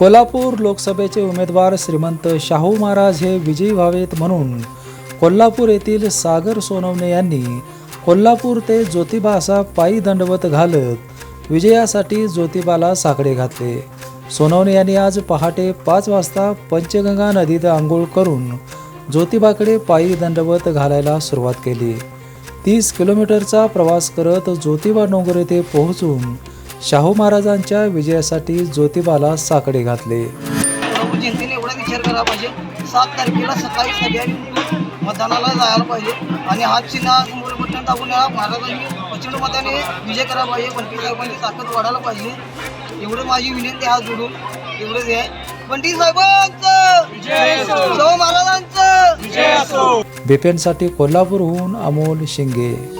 कोल्हापूर लोकसभेचे उमेदवार श्रीमंत शाहू महाराज हे विजयी व्हावेत म्हणून कोल्हापूर येथील सागर सोनवणे यांनी कोल्हापूर ते ज्योतिबा असा पायी दंडवत घालत विजयासाठी ज्योतिबाला साकडे घातले. सोनवणे यांनी आज पहाटे पाच वाजता पंचगंगा नदीत आंघोळ करून ज्योतिबाकडे पायी दंडवत घालायला सुरुवात केली. तीस किलोमीटरचा प्रवास करत ज्योतिबा डोंगर येथे पोहोचून शाहू महाराजांच्या विजयासाठी ज्योतिबाला साकडे घातले. प्रभू जनतेने एवढा विचार करायला पाहिजे. सात तारखेला सकाळी सगळ्यांनी मतदानाला जायला पाहिजे. आणि हात चिन्ह मोर बटन दाबून महाराजांनी प्रचंड मताने विजय करायला पाहिजे. बंटी साहेबांची ताकद वाढायला पाहिजे. एवढं माझी विनंती हात जोडून. एवढंच आहे. बंटी साहेबांचं! शाहू महाराजांचं! बिपेनसाठी कोल्हापूरहून अमोल शिंगे.